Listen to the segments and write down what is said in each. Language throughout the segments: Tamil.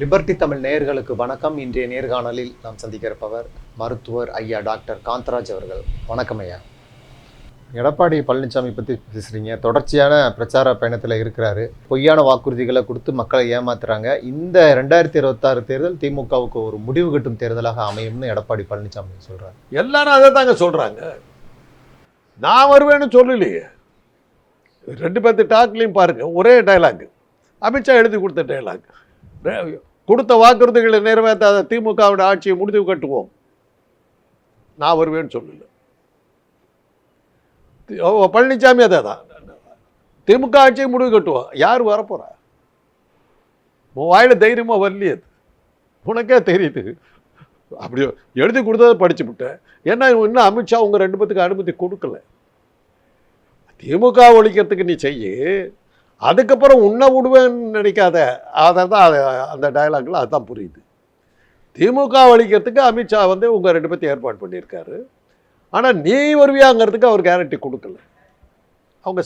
லிபர்டி தமிழ் நேயர்களுக்கு வணக்கம். இன்றைய நேர்காணலில் நாம் சந்திக்க இருப்பவர் மருத்துவர் ஐயா டாக்டர் காந்தராஜ் அவர்கள். வணக்கம் ஐயா. எடப்பாடி பழனிசாமி பற்றி பேசுகிறீங்க தொடர்ச்சியான பிரச்சார பயணத்தில் இருக்கிறாரு. பொய்யான வாக்குறுதிகளை கொடுத்து மக்களை ஏமாத்துறாங்க. இந்த ரெண்டாயிரத்தி இருபத்தாறு தேர்தல் திமுகவுக்கு ஒரு முடிவு கட்டும் தேர்தலாக அமையும்னு எடப்பாடி பழனிசாமி சொல்கிறார் எல்லாரும் அதை தாங்க சொல்கிறாங்க நான் வருவேன்னு சொல்லலையே. ரெண்டு பேர்த்து டாக்லையும் பாருங்க. ஒரே டைலாக் அமித்ஷா எழுதி கொடுத்த டைலாக் கொடுத்த வாக்குறுதிகளை நிறைவேற்றாத திமுகவோட ஆட்சியை முடிவு கட்டுவோம். நான் வருவேன்னு சொல்லல. ஓ, பழனிசாமி அதே தான். திமுக ஆட்சியை முடிவு கட்டுவோம். யார் வரப்போறா? உன் வாயில் தைரியமா வரலையே உனக்கே தெரியுது. அப்படி எழுதி கொடுத்ததை படிச்சு விட்டேன். ஏன்னா இன்னும் அமித்ஷா உங்க ரெண்டு பேத்துக்கு அனுமதி கொடுக்கல. திமுக ஒழிக்கிறதுக்கு நீ செய்யு. அதுக்கப்புறம் உன்னை விடுவேன்னு நினைக்காத அதை தான் அது- அந்த டயலாக்ல அதுதான் புரியுது. திமுக ஒழிக்கிறதுக்கு அமித்ஷா வந்து உங்கள் ரெண்டு பேர்த்தையும் ஏற்பாடு பண்ணியிருக்காரு. ஆனால் நீ வருவியாங்கிறதுக்கு அவர் கேரண்டி கொடுக்கல. அவங்க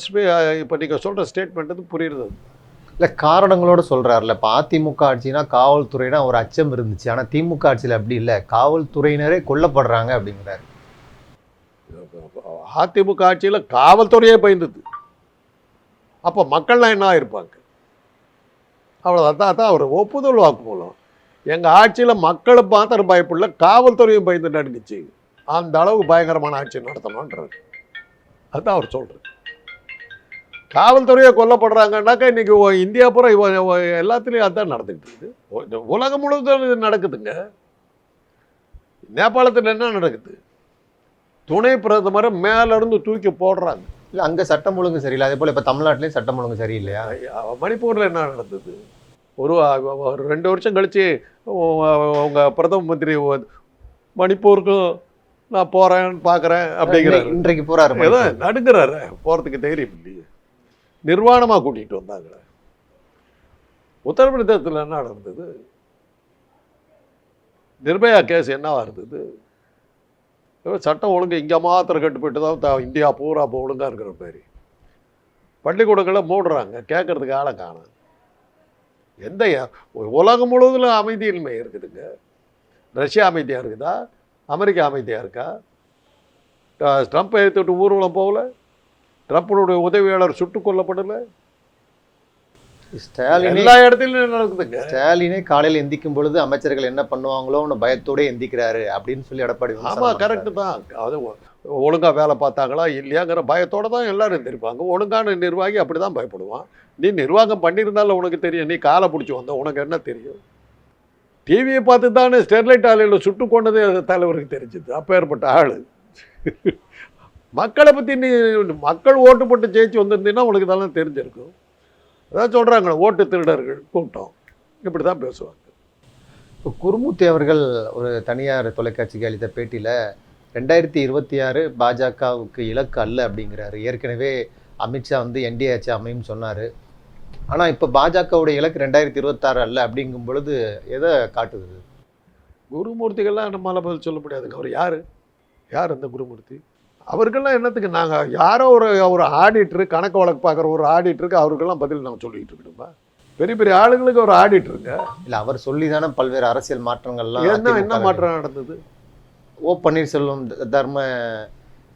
இப்போ நீங்கள் சொல்கிற ஸ்டேட்மெண்ட் வந்து புரியுறது இல்லை காரணங்களோட சொல்றாருல இப்போ அதிமுக ஆட்சினா காவல்துறைனா ஒரு அச்சம் இருந்துச்சு. ஆனால் திமுக ஆட்சியில் அப்படி இல்லை. காவல்துறையினரே கொல்லப்படுறாங்க அப்படிங்கிறாரு. அதிமுக ஆட்சியில் காவல்துறையே பயந்தது. அப்போ மக்கள்லாம் என்ன இருப்பாங்க அவ்வளோ அதான் தான் அவர் ஒப்புதல் வாக்குமூலம். எங்கள் ஆட்சியில் மக்களை மாத்திரம் பயப்படல காவல்துறையும் பயந்து நடுங்குச்சு அந்த அளவுக்கு பயங்கரமான ஆட்சி நடத்தணுன்றாரு அதுதான் அவர் சொல்கிறார் காவல்துறையை கொல்லப்படுறாங்கன்னாக்கா இன்னைக்கு இந்தியா பூரா எல்லாத்துலேயும் அதுதான் நடந்துக்கிட்டு இருக்குது. உலகம் முழுவதும் இது நடக்குதுங்க. நேபாளத்தில் என்ன நடக்குது? துணை பிரதமரை மேலேருந்து தூக்கி போடுறாங்க. இல்லை அங்கே சட்டம் ஒழுங்கு சரியில்லை. அதே போல் இப்போ தமிழ்நாட்டிலையும் சட்டம் ஒழுங்கு சரியில்லையா? மணிப்பூரில் என்ன நடந்தது? ஒரு ஒரு ரெண்டு வருஷம் கழிச்சு உங்க பிரதம மந்திரி மணிப்பூருக்கும் நான் போறேன் பார்க்குறேன் அப்படிங்கிறாரு. இன்றைக்கு போறாரு ஏதோ நடுங்கிறாரு. போறதுக்கு தைரியம் இல்லையே. நிர்வாணமா கூட்டிகிட்டு வந்தாங்க உத்தரப்பிரதேசத்தில் என்ன நடந்தது? நிர்பயா கேஸ் என்னவா இருந்தது? சட்டம் ஒழுங்கு இங்கே மாத்திரம் கட்டுப்பட்டு தான் இந்தியா பூரா இப்போ ஒழுங்காக இருக்கிற மாதிரி. பள்ளிக்கூடங்களை மூடுறாங்க கேட்குறதுக்கு ஆளை காணும் எந்த உலகம் முழுவதும் அமைதியின்மை இருக்குதுங்க. ரஷ்யா அமைதியாக இருக்குதா? அமெரிக்கா அமைதியாக இருக்கா? ட- ட்ரம்ப் எடுத்துட்டு ஊர்வலம் போகல? ட்ரம்ப்பினுடைய உதவியாளர் சுட்டுக் கொல்லப்படலை? ஸ்டாலினே எல்லா இடத்துலையும் நடக்குதுங்க. ஸ்டாலினே காலையில் எந்திக்கும் பொழுது அமைச்சர்கள் என்ன பண்ணுவாங்களோன்னு பயத்தோட எந்திக்கிறாரு அப்படின்னு சொல்லி எடப்பாடி ஆமா விமர்சனம் கரெக்டு தான். அது ஒ- ஒழுங்கா வேலை பார்த்தாங்களா இல்லையாங்கிற பயத்தோட தான் எல்லாரும் எந்திருப்பாங்க. ஒழுங்கான நிர்வாகி அப்படி தான் பயப்படுவான். நீ நிர்வாகம் பண்ணியிருந்தாலும் உனக்கு தெரியும். நீ காலை பிடிச்சி வந்த உனக்கு என்ன தெரியும்? டிவியை பார்த்து தானே ஸ்டெர்லைட் ஆலையில் சுட்டு கொண்டதே தலைவருக்கு தெரிஞ்சுது. அப்பேற்பட்ட ஆள். மக்களை பற்றி நீ மக்கள் ஓட்டு போட்டு ஜெயிச்சு வந்திருந்தீங்கன்னா உனக்கு இதெல்லாம் தெரிஞ்சிருக்கும். அதான் சொல்கிறாங்க ஓட்டு திருடர்கள் கூட்டம். இப்படி தான் பேசுவாங்க. இப்போ குருமூர்த்தி அவர்கள் ஒரு தனியார் தொலைக்காட்சிக்கு அளித்த பேட்டியில் ரெண்டாயிரத்தி இருபத்தி ஆறு பாஜகவுக்கு இலக்கு அல்ல அப்படிங்கிறாரு. ஏற்கனவே அமித்ஷா வந்து என்டிஏ ஆட்சி அமையும் சொன்னார். ஆனால் இப்போ பாஜகவுடைய இலக்கு ரெண்டாயிரத்தி இருபத்தாறு அல்ல அப்படிங்கும் பொழுது எதை காட்டுது? குருமூர்த்திகள்லாம் நம்மளால் பதில் சொல்ல முடியாதுங்க. அவர் யார்? யார் அந்த குருமூர்த்தி? அவருக்கெல்லாம் என்னத்துக்கு? நாங்கள் யாரோ ஒரு ஒரு ஆடிட்டரு கணக்கு வழக்கு பார்க்குற ஒரு ஆடிட்டருக்கு அவருக்கெல்லாம் பதில் நாங்கள் சொல்லிட்டு இருக்கணுமா? பெரிய பெரிய ஆளுங்களுக்கு ஒரு ஆடிட்டருங்க இல்ல அவர் சொல்லி தானே பல்வேறு அரசியல் மாற்றங்கள்லாம் என்ன என்ன மாற்றம் நடந்தது? ஓ பன்னீர்செல்வம் தர்ம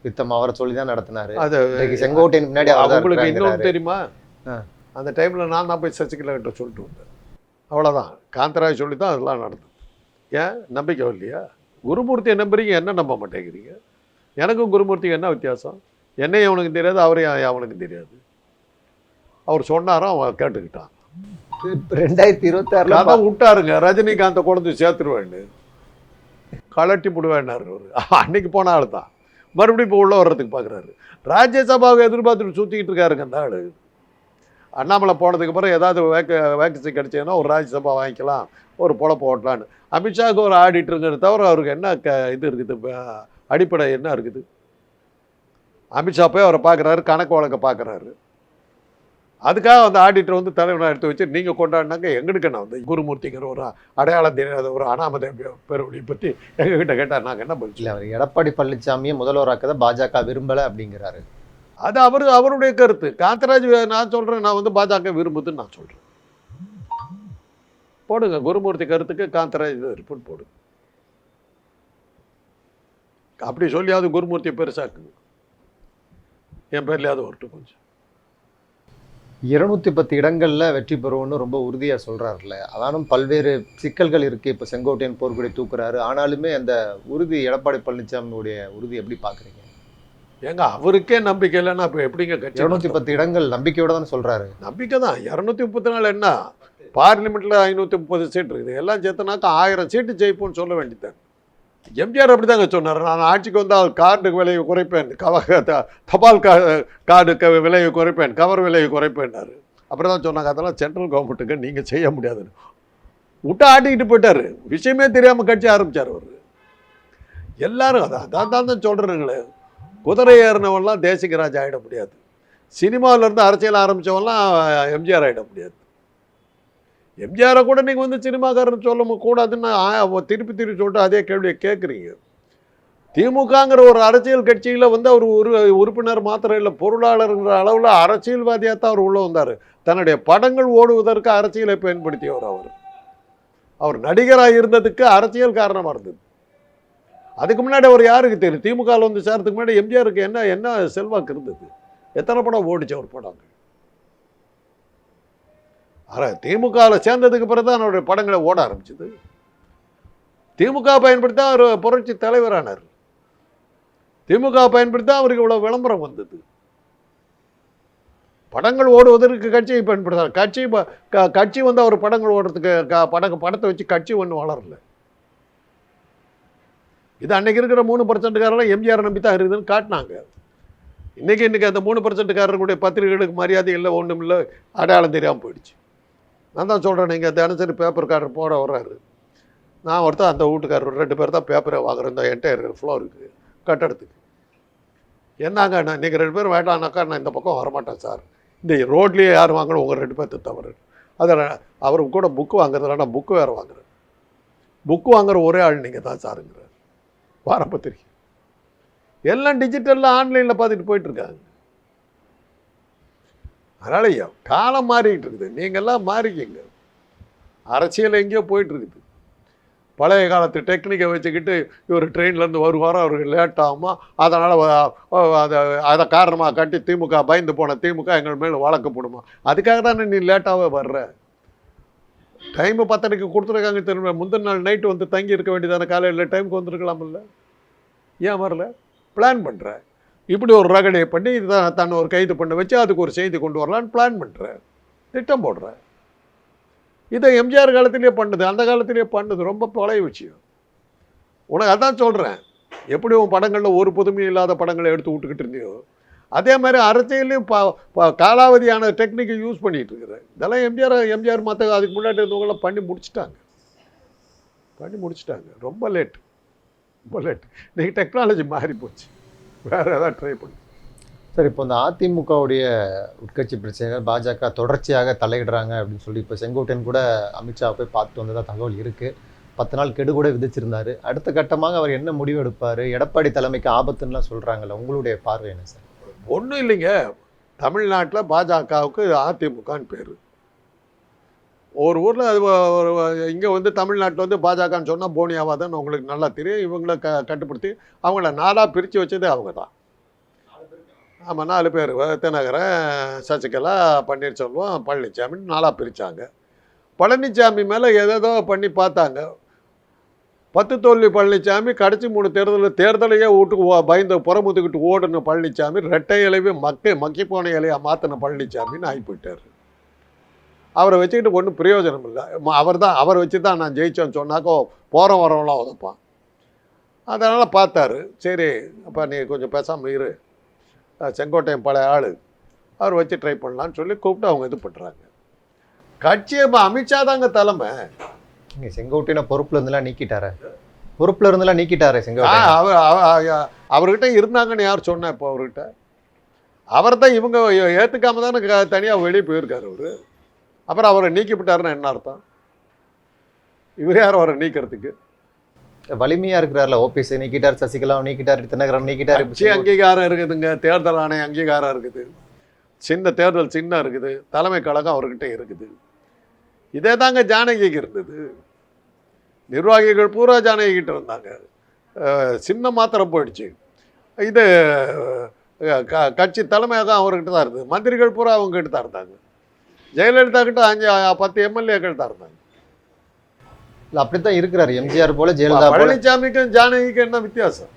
யுத்தம் அவரை சொல்லி தான் நடத்தினாரு. அது செங்கோட்டையன் முன்னாடி அவங்களுக்கு. இன்னொன்று தெரியுமா. அந்த டைமில் நான் தான் போய் சசிகலா கிட்ட சொல்லிட்டு வந்தேன். அவ்வளோதான் காந்தராஜ் சொல்லி தான் அதெல்லாம் நடந்தது. ஏன்? நம்பிக்கை இல்லையா? குருமூர்த்தியை நம்புறீங்க என்ன நம்ப மாட்டேங்கிறீங்க? எனக்கும் குருமூர்த்திக்கு என்ன வித்தியாசம்? என்னையும் அவனுக்கு தெரியாது அவரையும் அவனுக்கு தெரியாது. அவர் சொன்னாரோ அவன் கேட்டுக்கிட்டான். ரெண்டாயிரத்தி இருபத்தி ஆறுல கதை விட்டாருங்க. ரஜினிகாந்தை கொண்டு சேர்த்துருவேன்னு. கலட்டி விடுவேன்னாரு அவரு. அன்னைக்கு போன ஆள் தான். மறுபடியும் இப்போ உள்ள வர்றதுக்கு பார்க்குறாரு ராஜ்யசபாவை எதிர்பார்த்துட்டு சுற்றிக்கிட்டு இருக்காருங்க அந்த ஆள். அண்ணாமலை போனதுக்கு அப்புறம் ஏதாவது வேக்க வேக்கன்சி கிடைச்சதுன்னா ஒரு ராஜ்யசபா வாங்கிக்கலாம் ஒரு பொழப்பு ஓட்டலான்னு. அமித்ஷாவுக்கு ஒரு ஆடிட்டருங்கிறத தவிர அவருக்கு என்ன க இது இருக்குது? இப்ப அடிப்படை என்ன இருக்குது? அமித்ஷா போய் அவரை பார்க்குறாரு கணக்கு வழக்க பார்க்குறாரு. அதுக்காக அந்த ஆடிட்டர் வந்து தலைவனை எடுத்து வச்சு நீங்கள் கொண்டாடினாங்க எங்களுக்கு என்ன வந்து குருமூர்த்திங்கிற ஒரு அடையாளம் தெரியாத ஒரு அனாமதை பெருவழி பற்றி எங்ககிட்ட கேட்டால் நாங்கள் என்ன பதில் அவர் எடப்பாடி பழனிசாமியை முதல்வராக்கத பாஜக விரும்பல அப்படிங்கிறாரு. அது அவர் அவருடைய கருத்து. காந்தராஜ் நான் சொல்கிறேன் நான் வந்து பாஜக விரும்புதுன்னு நான் சொல்கிறேன் போடுங்க குருமூர்த்தி கருத்துக்கு காந்தராஜ் ரிப்போர்ட் போடுங்க. அப்படி சொல்லியாவது குருமூர்த்தியை பெருசாக்குங்க. என் பேர்லையாவது வரட்டும் கொஞ்சம். இருநூத்தி பத்து இடங்கள்ல வெற்றி பெறுவோம்னு ரொம்ப உறுதியா சொல்றாருல்ல. ஆனாலும் பல்வேறு சிக்கல்கள் இருக்கு. இப்ப செங்கோட்டையன் போர்க்குடி தூக்குறாரு. ஆனாலுமே அந்த உறுதி எடப்பாடி பழனிசாமியுடைய உறுதி எப்படி பாக்குறீங்க? ஏங்க அவருக்கே நம்பிக்கை இல்லைன்னா இப்போ எப்படிங்க கட்சி இருநூத்தி பத்து இடங்கள் நம்பிக்கையோட தான் சொல்றாரு. நம்பிக்கை தான். இரநூத்தி முப்பத்தி நாலு என்ன? பார்லிமெண்ட்டில் ஐநூற்றி முப்பது சீட் இருக்குது எல்லாம் சேர்த்தனாக்கா ஆயிரம் சீட்டு ஜெயிப்போம்னு சொல்ல வேண்டியது எம்ஜிஆர் அப்படி தாங்க சொன்னார். நான் ஆட்சிக்கு வந்தால் கார்டு விலையை குறைப்பேன். கவ தபால் கா கார்டு க விலையை குறைப்பேன். கவர் விலையை குறைப்பேன்னாரு. அப்புறம் தான் சொன்னாங்க. அதெல்லாம் சென்ட்ரல் கவர்மெண்ட்டுக்கு நீங்கள் செய்ய முடியாதுன்னு. விட்டு ஆட்டிக்கிட்டு போயிட்டாரு. விஷயமே தெரியாமல் கட்சி ஆரம்பித்தார் அவர். எல்லாரும் அதான் அதான் தான் தான் சொல்கிறேங்களே குதிரை ஏறினவன்லாம் தேசிகராஜ் ஆகிட முடியாது. சினிமாவிலேருந்து அரசியல் ஆரம்பித்தவன்லாம் எம்ஜிஆர் ஆகிட முடியாது. எம்ஜிஆரை கூட நீங்கள் வந்து சினிமாக்காரன் சொல்ல கூடாதுன்னு திருப்பி திருப்பி சொல்லிட்டு அதே கேள்வியை கேட்குறீங்க திமுகங்கிற ஒரு அரசியல் கட்சியில் வந்து அவர் ஒரு உறுப்பினர் மாத்திரம் இல்லை பொருளாளருங்கிற அளவில் அரசியல்வாதியாக தான் அவர் உள்ளே வந்தார். தன்னுடைய படங்கள் ஓடுவதற்கு அரசியலை பயன்படுத்தியவர் அவர். அவர் நடிகராக இருந்ததுக்கு அரசியல் காரணமாக இருந்தது. அதுக்கு முன்னாடி அவர் யாருக்கு தெரியும்? திமுகவில் வந்து சேர்றதுக்கு முன்னாடி எம்ஜிஆருக்கு என்ன என்ன செல்வாக்கு இருந்தது? எத்தனை படம் ஓடிச்சு அவர் படங்கள்? ஆனால் திமுகவில் சேர்ந்ததுக்கு பிறகு தான் அவருடைய படங்களை ஓட ஆரம்பிச்சது. திமுக பயன்படுத்தி தான் அவர் புரட்சி தலைவரானார். திமுக பயன்படுத்தி தான் அவருக்கு இவ்வளோ விளம்பரம் வந்தது. படங்கள் ஓடுவதற்கு கட்சியை பயன்படுத்தார். கட்சி க- கட்சி வந்து அவர் படங்கள் ஓடுறதுக்கு படங்க படத்தை வச்சு கட்சி ஒன்றும் வளரல. இது அன்னைக்கு இருக்கிற மூணு பர்சன்ட்காரெல்லாம் எம்ஜிஆர் நம்பி தான் இருக்குதுன்னு காட்டினாங்க. இன்றைக்கி இன்றைக்கி அந்த மூணு பர்சன்ட்காரர்களுடைய பத்திரிகைகளுக்கு மரியாதை இல்லை ஒன்றும் இல்லை அடையாளம் தெரியாமல் போயிடுச்சு. நான் தான் சொல்கிறேன் நீங்கள் தினசரி பேப்பர்காரர் போட வர்றாரு. நான் ஒருத்தர் அந்த வீட்டுக்காரர் ரெண்டு பேர் தான் பேப்பரை வாங்குறேன் இந்த என்டையர் ஃப்ளோருக்கு கட்டடத்துக்கு. என்னங்க நான் நீங்கள் ரெண்டு பேரும் வேண்டாம்னாக்கா நான் இந்த பக்கம் வரமாட்டேன் சார். இந்த ரோட்லேயே யார் வாங்கணும் உங்கள் ரெண்டு பேர்த்து தவறு அதில் அவர் கூட புக்கு வாங்குறதுல நான் புக்கு வேறு வாங்குறேன். புக்கு வாங்குற ஒரே ஆள் நீங்கள் தான் சாருங்கிறார். வாரப்பத்திரிக்கை எல்லாம் டிஜிட்டலில் ஆன்லைனில் பார்த்துட்டு போயிட்டுருக்காங்க அதனால் ஐயா காலம் மாறிக்கிட்டு இருக்குது. நீங்கள்லாம் மாறிக்கிங்க. அரசியல் எங்கேயோ போயிட்டுருக்குது. பழைய காலத்து டெக்னிக்கை வச்சுக்கிட்டு இவர் ட்ரெயின்லேருந்து வருவாரோ அவருக்கு லேட் ஆகுமா? அதனால் அதை அதை காரணமாக காட்டி திமுக பயந்து போன திமுக எங்கள் மேலே வழக்கு போடுமா? அதுக்காக தானே நீ லேட்டாகவே வர்ற? டைமு பத்தரைக்கு கொடுத்துருக்காங்க திரும்ப முந்தின நாள் நைட்டு வந்து தங்கி இருக்க வேண்டியதான? காலையில் டைமுக்கு வந்துருக்கலாமில்ல? ஏன் வரல? பிளான் பண்ணுற இப்படி ஒரு ரகடை பண்ணி இதுதான் தன்னை ஒரு கைது பண்ண வச்சு அதுக்கு ஒரு செய்தி கொண்டு வரலான்னு பிளான் பண்ணுறேன் திட்டம் போடுறேன் இதை எம்ஜிஆர் காலத்திலே பண்ணுது அந்த காலத்திலே பண்ணுது ரொம்ப பழைய விஷயம். உனக்கு அதான் சொல்கிறேன் எப்படி உன் படங்களில் ஒரு புதுமையும் இல்லாத படங்களை எடுத்து விட்டுக்கிட்டு இருந்தியோ அதே மாதிரி அரசியலையும் காலாவதியான டெக்னிக்கை யூஸ் பண்ணிகிட்டு இருக்கிறேன் இதெல்லாம் எம்ஜிஆர் எம்ஜிஆர் மற்ற அதுக்கு முன்னாடி இருந்தவங்களாம் பண்ணி முடிச்சிட்டாங்க. பண்ணி முடிச்சிட்டாங்க. ரொம்ப லேட் ரொம்ப லேட் இன்றைக்கி டெக்னாலஜி மாறி போச்சு வேறு ஏதாவது ட்ரை பண்ணு. சார் இப்போ இந்த அதிமுகவுடைய உட்கட்சி பிரச்சனைகள் பாஜக தொடர்ச்சியாக தலையிடுறாங்க அப்படின்னு சொல்லி இப்போ செங்கோட்டையன் கூட அமித்ஷா போய் பார்த்து வந்ததா தகவல் இருக்கு. பத்து நாள் கெடு கூட விதிச்சிருந்தாரு. அடுத்த கட்டமாக அவர் என்ன முடிவு எடுப்பாரு? எடப்பாடி தலைமைக்கு ஆபத்துன்னுலாம் சொல்றாங்கல்ல உங்களுடைய பார்வை என்ன சார் ஒன்றும் இல்லைங்க. தமிழ்நாட்டில் பாஜகவுக்கு அதிமுகன்னு பேர். ஒரு ஊரில் அது இங்கே வந்து தமிழ்நாட்டில் வந்து பாஜகன்னு சொன்னால் போனியாவாதான்னு உங்களுக்கு நல்லா தெரியும். இவங்கள க கட்டுப்படுத்தி அவங்கள நாடாக பிரித்து வச்சதே அவங்க தான். ஆமாம் நாலு பேர். தினகரன் சசிகலா பன்னீர்செல்வம் பழனிசாமின்னு நாளாக பிரித்தாங்க பழனிசாமி மேலே ஏதேதோ பண்ணி பார்த்தாங்க. பத்து தோல்வி பழனிசாமி கடைசி மூணு தேர்தலில் தேர்தலையே வீட்டுக்கு பயந்து புறமுத்துக்கிட்டு ஓடுன பழனிசாமி ரெட்டை இலைவே மக்கை மக்கி போன இலையாக மாற்றின பழனிசாமின்னு ஆகி போயிட்டார் அவரை வச்சுக்கிட்டு ஒன்றும் பிரயோஜனம் இல்லை. அவர் தான் அவரை வச்சு தான் நான் ஜெயிச்சேன்னு சொன்னாக்கோ போகிற வரவெல்லாம் உதப்பான். அதனால் பார்த்தாரு. சரி அப்போ நீ கொஞ்சம் பேசாமல் இரு. செங்கோட்டையன் பழைய ஆள். அவர் வச்சு ட்ரை பண்ணலான்னு சொல்லி கூப்பிட்டு அவங்க இது பண்ணுறாங்க கட்சி இப்போ அமித்ஷா தாங்க தலைமை. நீங்க செங்கோட்டையனை பொறுப்புல இருந்தெல்லாம் நீக்கிட்டாரு. பொறுப்புல இருந்தெல்லாம் நீக்கிட்டாரு ஆ, செங்கோட்டையன். அவர் அவ- அவ- அவர்கிட்ட இருந்தாங்கன்னு யார் சொன்னா இப்போ அவர்கிட்ட? அவர் தான் இவங்க ஏற்றுக்காம தானே தனியாக வெளியே போயிருக்காரு அவர். அப்புறம் அவரை நீக்கிவிட்டாருன்னா என்ன அர்த்தம்? இவர் யார் அவரை நீக்கிறதுக்கு? வலிமையா இருக்கிறார்ல ஓபிஎஸ் நீக்கிட்டார் சசிகலா நீக்கிட்டார் தினகரன் நீக்கிட்டார். கட்சி அங்கீகாரம் இருக்குதுங்க தேர்தல் ஆணைய அங்கீகாரம் இருக்குது. சின்ன தேர்தல் சின்ன இருக்குது தலைமை கழகம் அவர்கிட்ட இருக்குது. இதே தாங்க ஜானகிக்கு இருந்தது. நிர்வாகிகள் பூரா ஜானகி கிட்ட இருந்தாங்க சின்ன மாத்திரம் போயிடுச்சு. இது க- கட்சி தலைமையாக அவர்கிட்ட தான் இருந்தது. மந்திரிகள் பூரா அவங்க கிட்ட தான் இருந்தாங்க. ஜெயலலிதா கிட்ட அஞ்சு பத்து எம்எல்ஏக்கள் இருந்தாங்க இல்ல அப்படித்தான் இருக்கிறாரு. எம்ஜிஆர் போல ஜெயலலிதா பழனிசாமிக்கும் ஜானகிக்கும் என்ன வித்தியாசம்?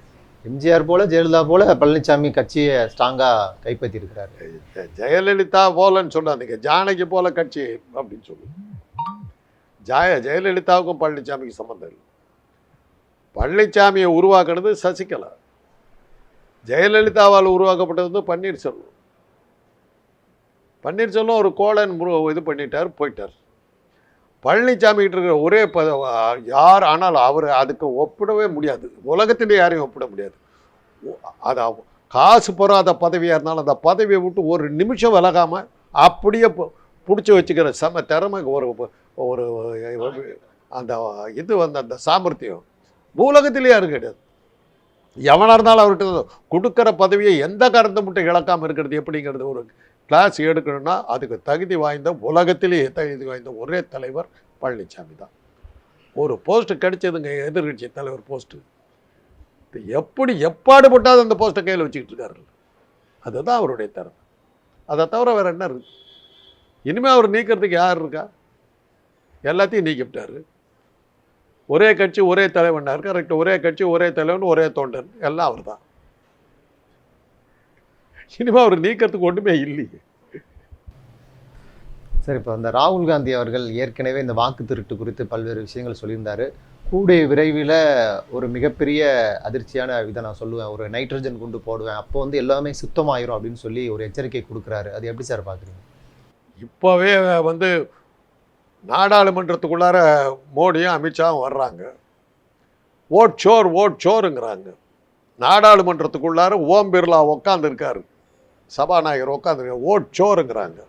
எம்ஜிஆர் போல ஜெயலலிதா போல பழனிசாமி கட்சியை ஸ்ட்ராங்கா கைப்பற்றி இருக்கிறாரு ஜெயலலிதா போலன்னு சொல்லாதீங்க ஜானகி போல கட்சி அப்படின்னு சொல்லு. ஜாய ஜெயலலிதாவுக்கும் பழனிசாமிக்கும் சம்மந்தம் இல்லை. பழனிசாமியை உருவாக்குனது சசிகலா. ஜெயலலிதாவால் உருவாக்கப்பட்டது வந்து பன்னீர்செல்வம். பன்னீர்செல்வம் ஒரு கோலன் முரு- இது பண்ணிட்டார் போயிட்டார். பழனிசாமி கிட்ட இருக்கிற ஒரே ப யார் ஆனால் அவர் அதுக்கு ஒப்பிடவே முடியாது. உலகத்திலே யாரையும் ஒப்பிட முடியாது. அது காசு பொறாத பதவியாக இருந்தாலும் அந்த பதவியை விட்டு ஒரு நிமிஷம் விலகாமல் அப்படியே பிடிச்சி வச்சுக்கிற செம திறமை ஒரு ஒரு அந்த இது வந்து அந்த சாமர்த்தியம். பூலகத்திலே யாரும் கிடையாது. எவனாக இருந்தாலும் அவர்கிட்ட கொடுக்குற பதவியை எந்த காரணத்தை மட்டும் இழக்காமல் இருக்கிறது எப்படிங்கிறது ஒரு கிளாஸ் எடுக்கணும்னா அதுக்கு தகுதி வாய்ந்த உலகத்திலேயே தகுதி வாய்ந்த ஒரே தலைவர் பழனிசாமி தான். ஒரு போஸ்ட் கிடைச்சதுங்க எதிர்கட்சி தலைவர் போஸ்ட்டு எப்படி எப்பாடுபட்டாவது அந்த போஸ்ட்டை கையில் வச்சுக்கிட்டு இருக்காரு அதுதான் அவருடைய திறமை. அதை தவிர வேறு என்ன இருக்கு? இனிமேல் அவர் நீக்கிறதுக்கு யார் இருக்கா? எல்லாத்தையும் நீக்கிவிட்டார். ஒரே கட்சி ஒரே தலைவனார் கரெக்ட் ஒரே கட்சி ஒரே தலைவன் ஒரே தொண்டன். எல்லாம் அவர் தான் இனிமேல் அவர் நீக்கிறதுக்கு ஒன்றுமே இல்லையே. சரி இப்போ இந்த ராகுல் காந்தி அவர்கள் ஏற்கனவே இந்த வாக்கு திருட்டு குறித்து பல்வேறு விஷயங்கள் சொல்லியிருந்தாரு. கூடிய விரைவில் ஒரு மிகப்பெரிய அதிர்ச்சியான இதை நான் சொல்லுவேன். ஒரு நைட்ரஜன் குண்டு போடுவேன். அப்போ வந்து எல்லாமே சுத்தமாயிரும் அப்படின்னு சொல்லி ஒரு எச்சரிக்கை கொடுக்குறாரு. அது எப்படி சார் பார்க்குறீங்க இப்போவே வந்து நாடாளுமன்றத்துக்குள்ளார மோடியும் அமித்ஷாவும் வர்றாங்க. ஓட் சோர் ஓட் சோருங்கிறாங்க. நாடாளுமன்றத்துக்குள்ளார ஓம் பிர்லா உக்காந்துருக்காரு. சபாநாயகர் உட்காந்துருக்க ஓட் சோருங்கிறாங்க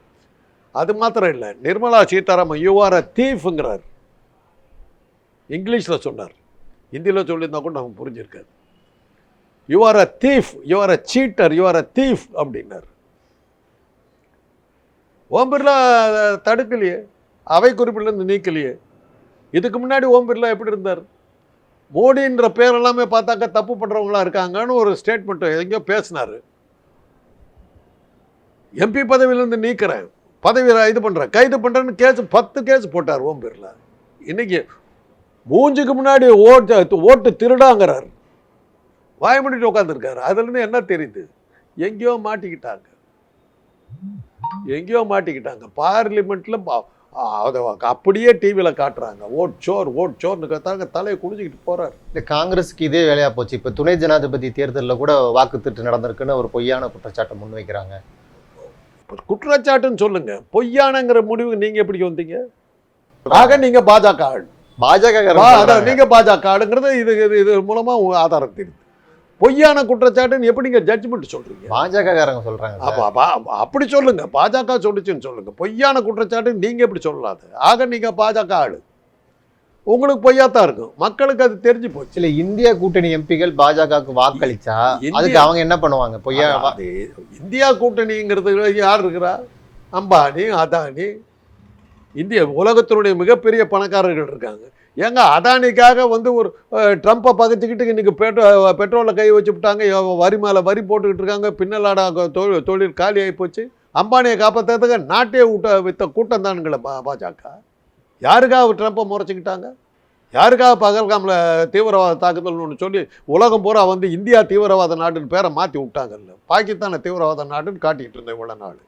அது மாத்திரம் இல்லை Nirmala Sitharaman you are a தீஃபுங்கிறார் இங்கிலீஷில் சொன்னார். ஹிந்தியில் சொல்லியிருந்தா கூட நமக்கு புரிஞ்சிருக்காது. You are a thief you are a cheater you are a thief அப்படின்னார். ஓம் பிர்லா தடுக்கலையே அவை குறிப்பிலேருந்து நீக்கலையே. இதுக்கு முன்னாடி ஓம் பிர்லா எப்படி இருந்தார்? மோடின்ற பேர் எல்லாமே பார்த்தாக்கா தப்பு பண்ணுறவங்களா இருக்காங்கன்னு ஒரு ஸ்டேட்மெண்ட் எங்கேயோ பேசினார். எம்பி பதவியிலேருந்து நீக்கிறேன். பதவியில் இது பண்ணுறேன் கைது பண்ணுறேன்னு கேஸ் பத்து கேஸ் போட்டார் ஓம் பிர்லா. இன்னைக்கு மூஞ்சுக்கு முன்னாடி ஓட்டு ஓட்டு திருடாங்கிறார். வாய் முடிட்டு உட்காந்துருக்காரு அதுலேருந்து என்ன தெரியுது? எங்கேயோ மாட்டிக்கிட்டாங்க. எங்கேயோ மாட்டிக்கிட்டாங்க. பார்லிமெண்ட்டில் பா- அதை அப்படியே டிவியில் காட்டுறாங்க. ஓட் சோர் ஓட் சோர்னு கத்தாங்க தலையை குடிஞ்சிக்கிட்டு போகிறார் இந்த காங்கிரஸுக்கு இதே வேலையாக போச்சு. இப்போ துணை ஜனாதிபதி தேர்தலில் கூட வாக்கு திட்டு நடந்திருக்குன்னு ஒரு பொய்யான குற்றச்சாட்டை முன்வைக்கிறாங்க. குற்றச்சாட்டுன்னு சொல்லுங்க. பொய்யானங்கிற முடிவுக்கு நீங்க எப்படி வந்தீங்க? ஆக நீங்க பாஜக ஆள். பாஜக அதான் நீங்க பாஜக ஆளுங்கிறது இது இது இது மூலமா உங்க ஆதாரம் தெரியுது. பொய்யான குற்றச்சாட்டுன்னு எப்படி நீங்க ஜட்ஜ்மெண்ட் சொல்றீங்க? பாஜக காரங்க சொல்றாங்க அப்படி சொல்லுங்க. பாஜக சொல்லுச்சுன்னு சொல்லுங்க. பொய்யான குற்றச்சாட்டு நீங்க எப்படி சொல்லலாது? ஆக நீங்க பாஜக ஆளு. உங்களுக்கு பொய்யாத்தான் இருக்கும். மக்களுக்கு அது தெரிஞ்சு போச்சு. இல்ல இந்திய கூட்டணி எம்பிகள் பாஜகவுக்கு வாக்களிச்சா அதுக்கு அவங்க என்ன பண்ணுவாங்க? பொய்யா இந்தியா கூட்டணிங்கிறது யார் இருக்கிறா? அம்பானி அதானி. இந்திய உலகத்தினுடைய மிகப்பெரிய பணக்காரர்கள் இருக்காங்க. ஏங்க அதானிக்காக வந்து ஒரு ட்ரம்ப்பை பகச்சுக்கிட்டு இன்னைக்கு பெட்ரோ பெட்ரோலை கை வச்சு விட்டாங்க. வரி மேலே வரி போட்டுக்கிட்டு இருக்காங்க. பின்னலாடா தொழில் தொழில் காலி ஆகி போச்சு. அம்பானியை காப்பாற்றுறதுக்கு நாட்டே விட்ட வித்த கூட்டம் தானுங்களே பாஜக. யாருக்காக ட்ரம்ப்பை முறைச்சிக்கிட்டாங்க? யாருக்காக பகல்காமில் தீவிரவாத தாக்குதல்னு ஒன்று சொல்லி உலகம் பூரா வந்து இந்தியா தீவிரவாத நாடுன்னு பேரை மாற்றி விட்டாங்கல்ல. பாகிஸ்தானை தீவிரவாத நாடுன்னு காட்டிக்கிட்டு இருந்தேன் இவ்வளோ நாள்.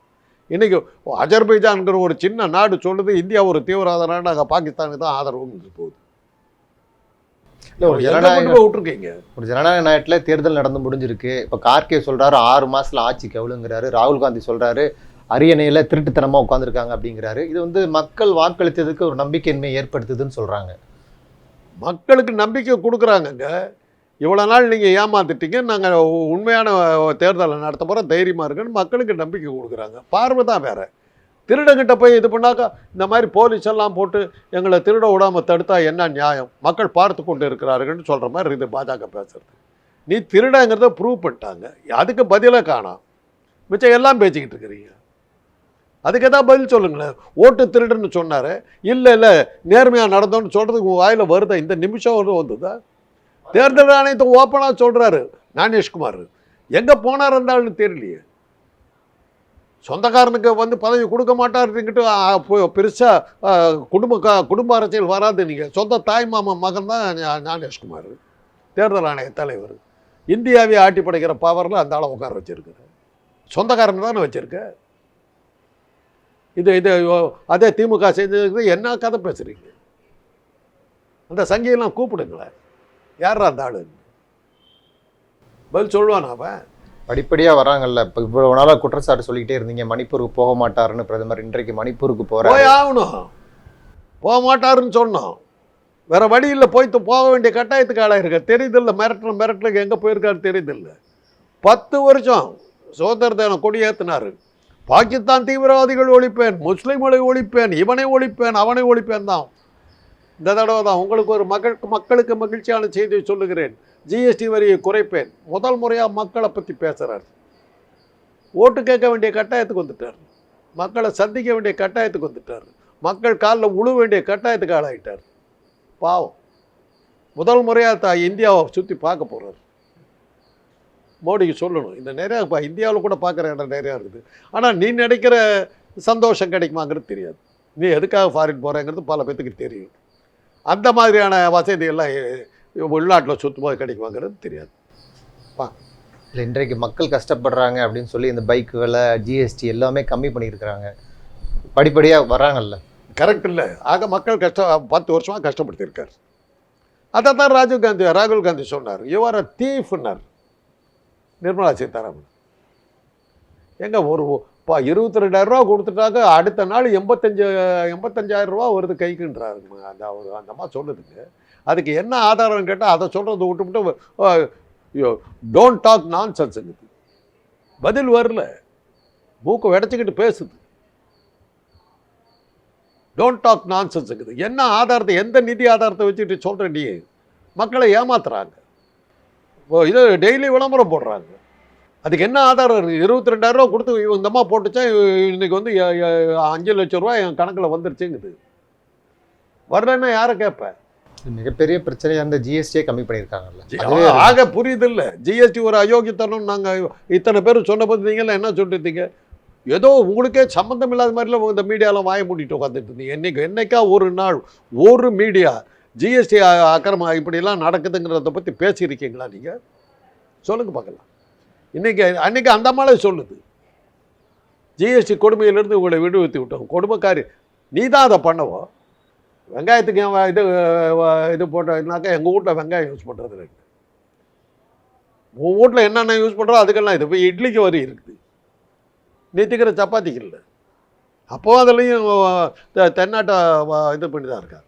இன்றைக்கி அஜர்பைஜான்ங்கிற ஒரு சின்ன நாடு சொல்லுது இந்தியா ஒரு தீவிரவாத நாடு பாகிஸ்தானுக்கு தான் ஆதரவுன்னு போகுது. இல்ல ஒரு ஜனநாயக விட்டுருக்கீங்க. ஒரு ஜனநாயக நாட்டுல தேர்தல் நடந்து முடிஞ்சிருக்கு. இப்ப கார்கே சொல்றாரு ஆறு மாசத்துல ஆட்சி கவுளுங்கிறாரு ராகுல் காந்தி சொல்றாரு அரியணையில் திருட்டுத்தனமாக உட்காந்துருக்காங்க அப்படிங்கிறாரு. இது வந்து மக்கள் வாக்களித்ததுக்கு ஒரு நம்பிக்கையின்மை ஏற்படுத்துதுன்னு சொல்கிறாங்க மக்களுக்கு நம்பிக்கை கொடுக்குறாங்கங்க. இவ்வளோ நாள் நீங்கள் ஏமாத்திட்டீங்க நாங்கள் உண்மையான தேர்தலை நடத்த போகிறோம் தைரியமாக இருக்குன்னு மக்களுக்கு நம்பிக்கை கொடுக்குறாங்க. பார்வை தான் வேறு. திருடங்கிட்ட போய் இது பண்ணாக்கா இந்த மாதிரி போலீஸ் எல்லாம் போட்டு எங்களை திருட விடாமல் தடுத்தா என்ன நியாயம்? மக்கள் பார்த்து கொண்டு இருக்கிறார்கள்னு சொல்கிற மாதிரி இருக்குது பாஜக பேசுறது. நீ திருடங்கிறத ப்ரூவ் பண்ணிட்டாங்க. அதுக்கு பதிலாக காணோம். மிச்சம் எல்லாம் பேசிக்கிட்டு இருக்கிறீங்க. அதுக்கு எதாவது பதில் சொல்லுங்களேன். ஓட்டு திருடுன்னு சொன்னார். இல்லை இல்லை நேர்மையாக நடந்தோன்னு சொல்கிறதுக்கு உங்கள் வாயில் வருதா? இந்த நிமிஷம் வந்து வந்ததா? தேர்தல் ஆணையத்தை ஓப்பனாக சொல்கிறாரு ஞானேஷ்குமார் எங்கே போனார் இருந்தாலும் தெரியலையே. சொந்தக்காரனுக்கு வந்து பதவி கொடுக்க மாட்டாருங்கிட்டு பெருசாக குடும்ப க குடும்ப அரசியல் வராது நீங்கள் சொந்த தாய் மாமா மகன் தான் ஞானேஷ்குமார் தேர்தல் ஆணைய தலைவர். இந்தியாவை ஆட்டி படைக்கிற பவரில் அந்த ஆளை உட்கார வச்சிருக்காரு. சொந்தக்காரன் தானே வச்சுருக்கேன் இது இது அதே திமுக செஞ்சதுக்கு என்ன கதை பேசுறீங்க? அந்த சங்கியெல்லாம் கூப்பிடுங்களேன் யாரா அந்த ஆளு? பதில் சொல்லுவான் அவன்? படிப்படியாக வராங்கல்ல. இப்போ இவ்வளவு நாளாக குற்றச்சாட்டு சொல்லிக்கிட்டே இருந்தீங்க. மணிப்பூருக்கு போக மாட்டாருன்னு பிரதமர் இன்றைக்கு மணிப்பூருக்கு போய் போகிறாரு ஆகணும். போக மாட்டாருன்னு சொன்னோம். வேற வழி இல்லை போக வேண்டிய கட்டாயத்துக்கு ஆளாயிருக்க தெரியுதில்ல மிரட்டல் மிரட்டலுக்கு எங்கே போயிருக்காரு தெரியுதில்ல. பத்து வருஷம் சுதந்திர தினம் கொடி ஏற்றினாரு பாகிஸ்தான் தீவிரவாதிகள் ஒழிப்பேன் முஸ்லீம்களை ஒழிப்பேன் இவனை ஒழிப்பேன் அவனை ஒழிப்பேன் தான். இந்த தடவை தான் உங்களுக்கு ஒரு மகள் மக்களுக்கு மகிழ்ச்சியான செய்தியை சொல்லுகிறேன். ஜிஎஸ்டி வரியை குறைப்பேன். முதல் முறையாக மக்களை பற்றி பேசுகிறார் ஓட்டு கேட்க வேண்டிய கட்டாயத்துக்கு வந்துட்டார். மக்களை சந்திக்க வேண்டிய கட்டாயத்துக்கு வந்துட்டார். மக்கள் காலில் உழு வேண்டிய கட்டாயத்துக்கு ஆளாயிட்டார். பாவம். முதல் முறையாக தான் இந்தியாவை சுற்றி பார்க்க போகிறார் மோடிக்கு சொல்லணும். இந்த நிறையா இப்போ இந்தியாவில் கூட பார்க்குற இடம் நிறையா இருக்குது. ஆனால் நீ நினைக்கிற சந்தோஷம் கிடைக்குமாங்கிறது தெரியாது. நீ எதுக்காக ஃபாரின் போகிறேங்கிறது பல பேத்துக்கு தெரியும். அந்த மாதிரியான வசதியெல்லாம் உள்நாட்டில் சுற்றும்போது கிடைக்குமாங்கிறது தெரியாது. இல்லை இன்றைக்கு மக்கள் கஷ்டப்படுறாங்க அப்படின்னு சொல்லி இந்த பைக் விலை ஜிஎஸ்டி எல்லாமே கம்மி பண்ணியிருக்கிறாங்க. படிப்படியாக வராங்கல்ல கரெக்ட் இல்லை. ஆக மக்கள் கஷ்ட பத்து வருஷமாக கஷ்டப்படுத்தியிருக்கார். அதை தான் ராஜீவ் காந்தி ராகுல் காந்தி சொன்னார் யுவர் அ தீஃப்னார் நிர்மலா சீதாராமன். எங்க ஒரு இப்போ இருபத்தி ரெண்டாயிரரூவா கொடுத்துட்டாக்க அடுத்த நாள் எண்பத்தஞ்சு எண்பத்தஞ்சாயிரம் ரூபா வருது கைக்குன்றாருங்க. அந்த அவர் அந்த அம்மா சொல்லுதுங்க. அதுக்கு என்ன ஆதாரம் கேட்டால் அதை சொல்கிறத விட்டுவிட்டு டோன்ட் டாக் நான் சென்ஸுங்குது பதில் வரல. மூக்கை வெடச்சிக்கிட்டு பேசுது. டோன்ட் டாக் நான் இருக்குது. என்ன ஆதாரத்தை எந்த நிதி ஆதாரத்தை வச்சுக்கிட்டு சொல்கிற நீ? மக்களை ஏமாத்துறாங்க. இது டெய்லி விளம்பரம் போடுறாங்க. அதுக்கு என்ன ஆதாரம் இருக்குது இருபத்தி ரெண்டாயிரம் ரூபா கொடுத்து இவங்க இந்த அம்மா போட்டுச்சா இ- இன்னைக்கு வந்து அஞ்சு லட்சம் ரூபா என் கணக்கில் வந்துருச்சுங்குது. வரலன்னா யாரை கேட்பேன் மிகப்பெரிய பிரச்சனையாக இருந்த ஜிஎஸ்டியே கம்மி பண்ணியிருக்காங்கல்ல. ஆக புரியுது இல்லை ஜிஎஸ்டி ஒரு அயோக்கியத்தனம் நாங்கள் இத்தனை பேர் சொன்னபோது நீங்களாம் என்ன சொல்லிருந்தீங்க ஏதோ உங்களுக்கே சம்மந்தம் இல்லாத மாதிரிலாம் இந்த மீடியாலாம் வாய மூடிட்டு உட்காந்துட்டு இருந்தீங்க. என்னைக்கு என்னைக்கா ஒரு நாள் ஒரு மீடியா ஜிஎஸ்டி அக்கிரமம் இப்படிலாம் நடக்குதுங்கிறத பற்றி பேசியிருக்கீங்களா நீங்கள் சொல்லுங்கள் பார்க்கலாம். இன்றைக்கி அன்றைக்கி அந்த மாலை சொல்லுது ஜிஎஸ்டி கொடுமையிலேருந்து உங்களை விடுவித்து விட்டோம். கொடுமைக்காரி நீ தான் அதை பண்ணவோ? வெங்காயத்துக்கு இது இது போட்டோம்னாக்கா எங்கள் வீட்டில் வெங்காயம் யூஸ் பண்ணுறது இல்லை உன் வீட்டில் என்னென்ன யூஸ் பண்ணுறோம் அதுக்கெல்லாம் இது. இப்போ இட்லிக்கு வரி இருக்குது. நீத்திக்கிற சப்பாத்திக்கு இல்லை. அப்போ அதுலேயும் தென்னாட்டை இது பண்ணி தான் இருக்காங்க